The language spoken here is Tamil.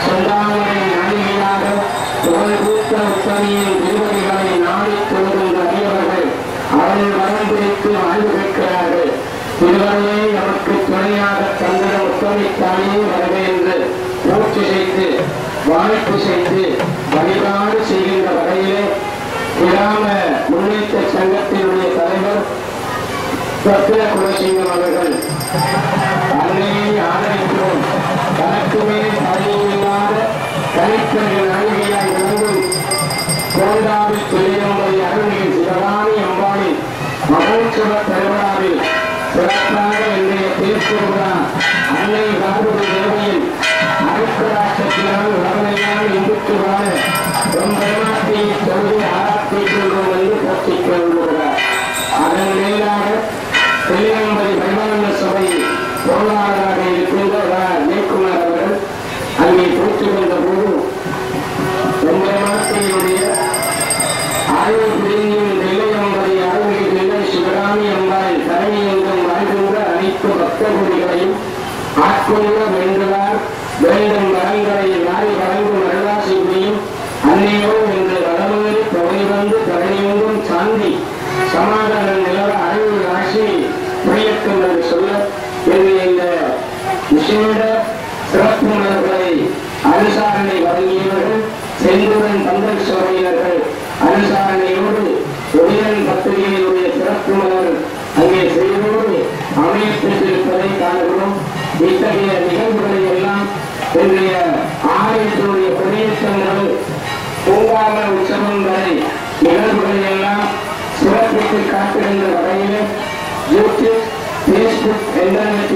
அச்சுத கமலம் புகழ்பூத்த உத்தமியின் திருவடிகளை நாடித் தோறும் அறியவர்கள் அவள் வரம் பிடித்து வாழ்வு கேட்கிறார்கள். திருவரையே நமக்கு துணையாக தந்திர உத்தமித்தானே செய்து வாய்ப்பு செய்து வழிபாடு செய்கின்ற வகையிலே கிராம முன்னேற்ற சங்கத்தினுடைய தலைவர் சத்திர குலசிங்கம் அவர்கள் தனித்தனி நாயகியாய் விளங்கும் கோண்டாவில் துரியம்பதி சிவகாமி மகோற்சவ திருவிழாவில் சிறப்பாக இன்றைய திருக்குறா அன்னை பார்வதி தேவியின் அருட்கராட்சத்தினால் உலகமெல்லாம் இந்துக்கு வாழ ரொம்பமாட்டி தொழுது ஆராய்ச்சிக்கின்றோம் என்று போற்றிக் கொள்கிறார் அதன் மேலாக திருநம்பதி பரிமாண சபை பொருளாளராக இருக்கும் அனைத்து ஆட்கொள்ள வேண்டுவார் வேண்டும் வரங்களை நாடி வழங்கும் அருளாசி புரியும் அன்னையோ என்று வளமேறி தொகை வந்து தலையெங்கும் சாந்தி சமாதானம் நிலவ அறிவு ராசி புரியட்டும் என்று சொல்ல என்று இந்த விசேட சிறப்பு மலர்களை அனுசாரணை வழங்கியவர்கள் செந்துடன் பந்தல் சோழையினர்கள் அனுசாரணையோடு ஒளிரன் பத்திரிகையினுடைய சிறப்பு மலர் அங்கே செய்தோடு அமையப்பட்டிருப்பதை இத்தகைய நிகழ்வுகளை எல்லாம் என்னுடைய ஆலயத்தினுடைய பிரதேசங்கள் பூங்காவ உற்சவம் வரை நிகழ்வுகளை எல்லாம் சிறப்பித்து காட்டுகின்ற வகையில் யூடியூப் பேஸ்புக் இன்டர்நெட்டில்